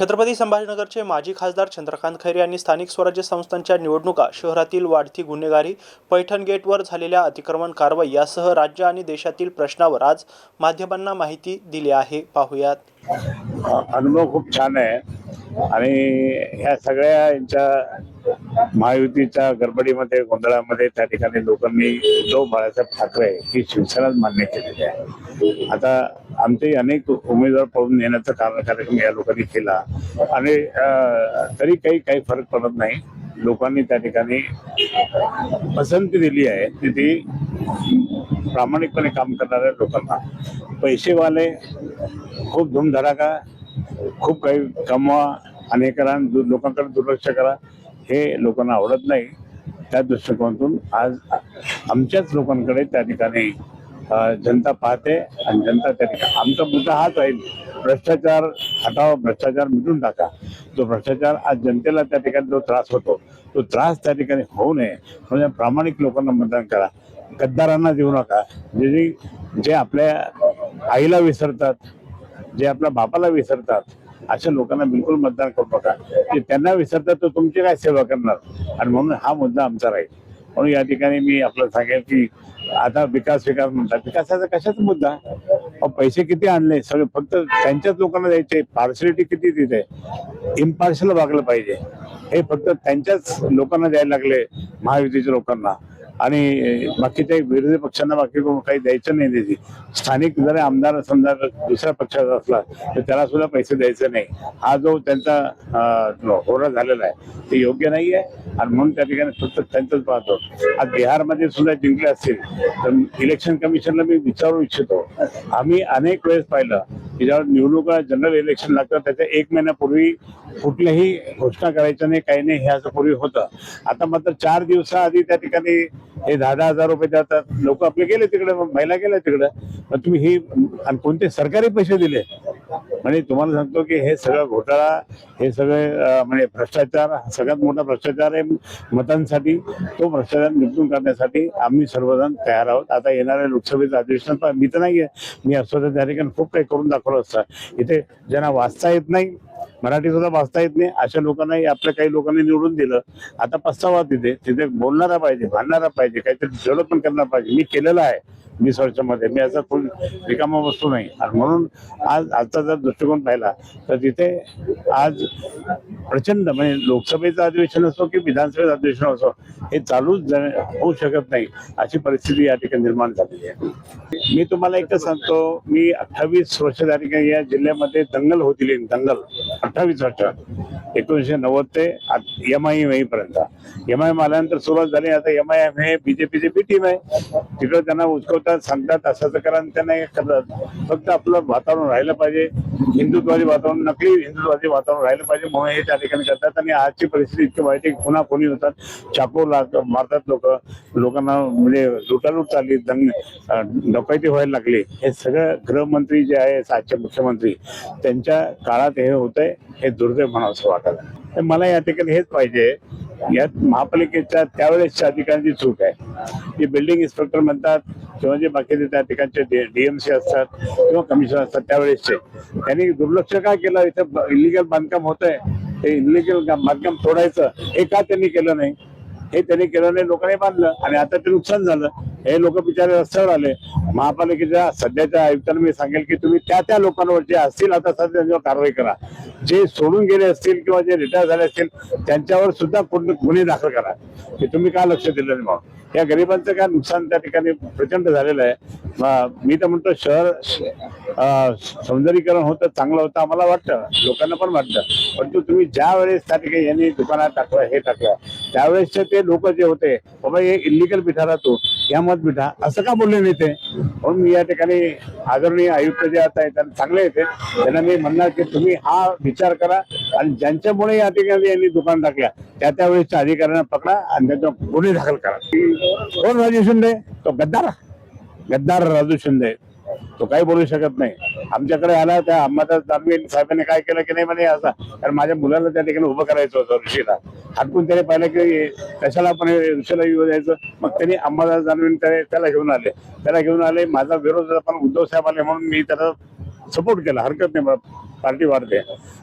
छत्रपती संभाजीनगरचे माजी खासदार चंद्रकांत खैरे यांनी स्थानिक स्वराज्य संस्थांच्या निवडणुका शहरातील वाढती गुन्हेगारी पैठण गेटवर झालेल्या अतिक्रमण कारवाई यासह राज्य आणि देशातील प्रश्नावर आज माध्यमांना माहिती दिली आहे. पाहुयात. अनुभव खूप छान आहे. आणि ह्या सगळ्या यांच्या महायुतीच्या गडबडीमध्ये गोंधळामध्ये त्या ठिकाणी लोकांनी उद्धव बाळासाहेब ठाकरे ही शिवसेनाच मान्य केलेली आहे. आता आमचे अनेक उमेदवार पळून नेण्याचा कारण कार्यक्रम या लोकांनी केला. आणि तरी काही काही फरक पडत नाही. लोकांनी त्या ठिकाणी पसंती दिली आहे की ती प्रामाणिकपणे काम करणाऱ्या लोकांना. पैसेवाले खूप धूमधडाका खूप काही कमवा आणि हे करा आणि दु- लोकांकडे दुर्लक्ष करा. हे लोकांना आवडत नाही. त्या दृष्टिकोनातून आज आमच्याच लोकांकडे त्या ठिकाणी जनता पाहते आणि जनता त्या ठिकाणी आमचा मुद्दा हाच आहे. भ्रष्टाचार हटावा भ्रष्टाचार मिटून टाका. तो भ्रष्टाचार आज जनतेला त्या ठिकाणी जो त्रास होतो तो त्रास त्या ठिकाणी होऊ नये. म्हणजे प्रामाणिक लोकांना मतदान करा. गद्दारांना देऊ नका. जे- जे आपल्या आईला विसरतात जे आपल्या बापाला विसरतात अशा लोकांना बिलकुल मतदान करू नका. ते त्यांना विसरतात तर तुमची काय सेवा करणार? आणि म्हणून हा मुद्दा आमचा राहील. म्हणून या ठिकाणी मी आपल्याला सांगेल की आता विकास विकास म्हणतात. विकासाचा कशाचा मुद्दा? पैसे किती आणले? सगळे फक्त त्यांच्याच लोकांना द्यायचे. पार्शलिटी किती तिथे? इम्पार्शल वागलं पाहिजे. हे फक्त त्यांच्याच लोकांना द्यायला लागले महायुतीच्या लोकांना. आणि बाकीच्या विरोधी पक्षांना बाकी काही द्यायचं नाही त्याची. स्थानिक जर आमदार समजा दुसऱ्या पक्षाचा असला तर त्याला सुद्धा पैसे द्यायचे नाही. हा जो त्यांचा होरा झालेला आहे ते योग्य नाही आहे. आणि म्हणून त्या ठिकाणी फक्त त्यांचंच पाहतो. आज बिहारमध्ये सुद्धा जिंकले असतील तर इलेक्शन कमिशनला मी विचारू इच्छितो. आम्ही अनेक वेळेस पाहिलं की ज्यावर निवडणुका जनरल इलेक्शन लागतं त्याच्या एक महिन्यापूर्वी कुठल्याही घोषणा करायच्या नाही काही नाही हे असं पूर्वी होतं. आता मात्र चार दिवसाआधी त्या ठिकाणी हे दहा दहा हजार रुपये देतात. लोक आपले गेले तिकडे महिला गेल्या तिकडे. मग तुम्ही ही आणि कोणते सरकारी पैसे दिले? म्हणजे तुम्हाला सांगतो की हे सगळं घोटाळा हे सगळे म्हणजे भ्रष्टाचार सगळ्यात मोठा भ्रष्टाचार आहे मतांसाठी. तो भ्रष्टाचार निपटून करण्यासाठी आम्ही सर्वजण तयार आहोत. आता येणाऱ्या लोकसभेचं अधिवेशन पण मी तर नाहीये. मी असतो त्या ठिकाणी खूप काही करून दाखवलं असतं. इथे ज्यांना वाचता येत नाही मराठी सुद्धा वाचता येत नाही अशा लोकांनाही आपल्या काही लोकांनी निवडून दिलं. आता पस्तावा तिथे. तिथे बोलणारा पाहिजे भांडणारा पाहिजे काहीतरी डेव्हलपमेंट करणार पाहिजे. मी केलेलं आहे. वीस वर्षामध्ये. मी असा कोण रिकामा वस्तू नाही. आणि म्हणून आज आजचा जर दृष्टिकोन पाहिला तर तिथे आज प्रचंड म्हणजे लोकसभेचं अधिवेशन असो की विधानसभेचं अधिवेशन असो हे चालूच होऊ शकत नाही अशी परिस्थिती या ठिकाणी निर्माण झालेली आहे. मी तुम्हाला एकच सांगतो मी अठ्ठावीस वर्ष त्या ठिकाणी या जिल्ह्यामध्ये दंगल होतील दंगल अठ्ठावीस वर्ष. एकोणीसशे नव्वद ते एम आय एम पर्यंत एम आय एम आल्यानंतर सुरुवात झाली आता एम आय एम हे बीजेपीची बी टीम आहे. तिकडे त्यांना उचकवतात सांगतात असं करा त्यांना हे करतात. फक्त आपलं वातावरण राहिलं पाहिजे. हिंदुत्वादी वातावरण नकली हिंदुत्वादी वातावरण राहिलं पाहिजे म्हणून हे त्या ठिकाणी करतात. आणि आजची परिस्थिती इतकी वाईट आहे पुन्हा कोणी होतात चाकू लाग मारतात लोक. लोकांना म्हणजे लुटालूट चालली दंग व्हायला लागली. हे सगळं गृहमंत्री जे आहे आजचे मुख्यमंत्री त्यांच्या काळात हे होतंय हे दुर्दैव म्हणा असं वाटत तर मला या ठिकाणी हेच पाहिजे यात महापालिकेच्या त्यावेळेसच्या अधिकाऱ्यांची चूक आहे. जे बिल्डिंग इन्स्पेक्टर म्हणतात किंवा जे बाकीचे त्या ठिकाणचे डीएमसी असतात किंवा कमिशन असतात त्यावेळेसचे. त्यांनी दुर्लक्ष का केलं? इथं इलिगल बांधकाम होत आहे ते इलिगल बांधकाम तोडायचं हे का त्यांनी केलं नाही? हे त्यांनी केलं नाही लोकांनी बांधलं आणि आता ते नुकसान झालं. हे लोक बिचारे रस्त्यावर आले. महापालिकेच्या सध्याच्या आयुक्तांना मी सांगेल की तुम्ही त्या त्या लोकांवर जे असतील आता सध्या त्यांच्यावर कारवाई करा. जे सोडून गेले असतील किंवा जे रिटायर झाले असतील त्यांच्यावर सुद्धा गुन्हे गुन्हे दाखल करा. की तुम्ही का लक्ष दिलं नाही मग या गरिबांचं काय नुकसान त्या ठिकाणी प्रचंड झालेलं आहे. मी तर म्हणतो शहर सौंदर्यीकरण होतं चांगलं होतं आम्हाला वाटतं लोकांना पण वाटतं. परंतु तुम्ही ज्या वेळेस त्या ठिकाणी यांनी दुकानात टाकलं हे टाकलं त्यावेळेसचे ते लोक जे होते बाबा हे इलिगल बिठा राहतो या मत बिठा असं का बोलले नाही ते? म्हणून मी या ठिकाणी आदरणीय आयुक्त जे आता आहेत त्यांना चांगले येते त्यांना मी म्हणणार की तुम्ही हा विचार करा आणि ज्यांच्यामुळे या ठिकाणी यांनी दुकान टाकल्या त्या त्यावेळेसच्या अधिकाऱ्यांना पकडा आणि त्यांच्यावर गुन्हे दाखल करा. कोण राजू शिंदे? तो गद्दार. गद्दार राजू शिंदे. तो काही बोलू शकत नाही. आमच्याकडे आला त्या अंबादास दानवे साहेबांनी काय केलं की नाही म्हणे असं. कारण माझ्या मुलाला त्या ठिकाणी उभं करायचं होतं ऋषीला. हटकून त्याने पाहिलं की कशाला पण ऋषीला येऊ द्यायचं? मग त्यांनी अंबादास दानवे त्याने त्याला घेऊन आले. त्याला घेऊन आले. माझा विरोध पण उद्धव साहेब आले म्हणून मी त्याला सपोर्ट केला. हरकत नाही. पार्टी वाढते.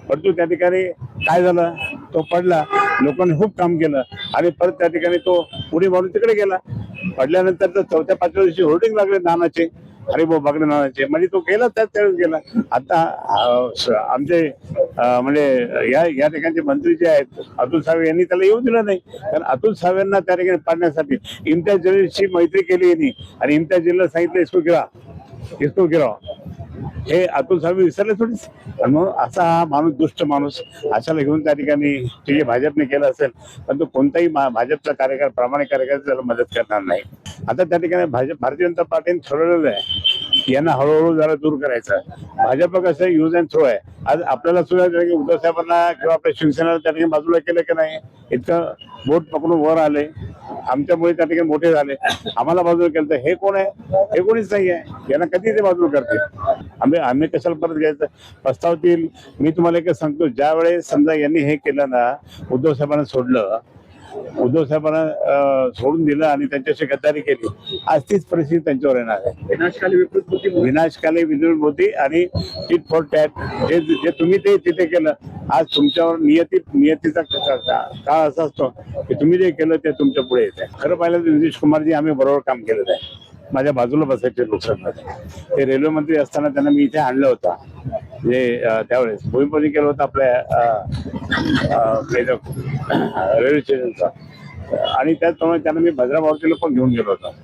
परंतु त्या ठिकाणी काय झालं? तो पडला. लोकांनी खूप काम केलं. आणि परत त्या ठिकाणी तो पुढे मारून तिकडे गेला. पडल्यानंतर तर चौथ्या पाचव्या दिवशी होर्डिंग लागले नानाचे. हरिभाऊ बागडे नानाचे. म्हणजे तो गेला त्याच त्यावेळेस गेला. आता आमचे म्हणजे या या ठिकाणचे मंत्री जे आहेत अतुल सावे यांनी त्याला येऊ दिलं नाही. कारण अतुल सावेंना त्या ठिकाणी पाडण्यासाठी इम्तियाज जलीलशी मैत्री केली यांनी. आणि इम्तियाज जलीलला सांगितलं इसको गिरा. इसको गिरा हे अतुल साहेब विसरले थोडीच मग असा हा माणूस दुष्ट माणूस अशाला घेऊन त्या ठिकाणी जे भाजपने केलं असेल पण तो कोणताही भाजपचा कार्यकर प्रामाणिक कार्यकर्ता त्याला मदत करणार नाही. आता त्या ठिकाणी भाजप भारतीय जनता पार्टीने ठरवलेलं आहे यांना हळूहळू जरा दूर करायचं. भाजप कसं युज अँड थ्रो आहे. आज आपल्याला सुद्धा उद्धव साहेबांना किंवा आपल्या शिवसेनेला त्या ठिकाणी बाजूला केलं की नाही? इतकं बोट पकडून वर आले. आमच्यामुळे त्या ठिकाणी मोठे झाले. आम्हाला बाजूला केलं तर हे कोण आहे? हे कोणीच नाही आहे. यांना कधी ते बाजूला करतील? आम्ही आम्ही कशाला परत घ्यायचं? पस्तावतील मी तुम्हाला एक सांगतो ज्या वेळेस समजा यांनी हे केलं ना उद्धव साहेबांना सोडलं उद्धव साहेबांना सोडून दिलं आणि त्यांच्याशी गद्दारी केली आज तीच परिस्थिती त्यांच्यावर येणार आहे. विनाशकाली बुद्धी विनाशकाली विदुर होती आणि टीट फॉर टॅट जे तुम्ही ते तिथे केलं आज तुमच्यावर नियती नियतीचा का- काळ असा असतो की तुम्ही जे केलं ते तुमच्यापुढे येते. खरं पाहिलं तर नितीश कुमारजी आम्ही बरोबर काम केलेलं आहे. माझ्या बाजूला बसायचे लोकसभेमध्ये ते रेल्वे मंत्री असताना त्यांना मी इथे आणलं होता. जे त्यावेळेस भूमिपूजन केलं होतं आपल्या रेल्वे स्टेशनचं. आणि त्याचप्रमाणे त्यांना मी भद्राबावतीला पण घेऊन गेलो होतो.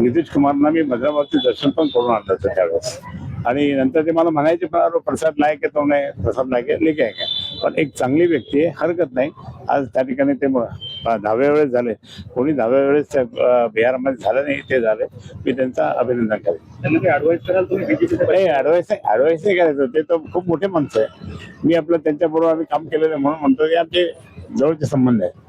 नितीश कुमारना मी भद्राबादचे दर्शन पण करून आणलं होतं त्यावेळेस. आणि नंतर ते मला म्हणायचे पण अरे प्रसाद लायक आहे तो नाही प्रसाद लायक आहे लेके आहे. का पण एक चांगली व्यक्ती आहे हरकत नाही. आज त्या ठिकाणी ते दहाव्या वेळेस झाले. कोणी दहाव्या वेळेस बिहारमध्ये झालं नाही ते झाले. मी त्यांचं अभिनंदन करेन. तुम्ही? बीजेपी नाही ऍडवाइस नाही करायचं. ते तर खूप मोठे माणसं आहे. मी आपलं त्यांच्याबरोबर आम्ही काम केलेलं आहे म्हणून म्हणतो की आमचे जवळचे संबंध आहे.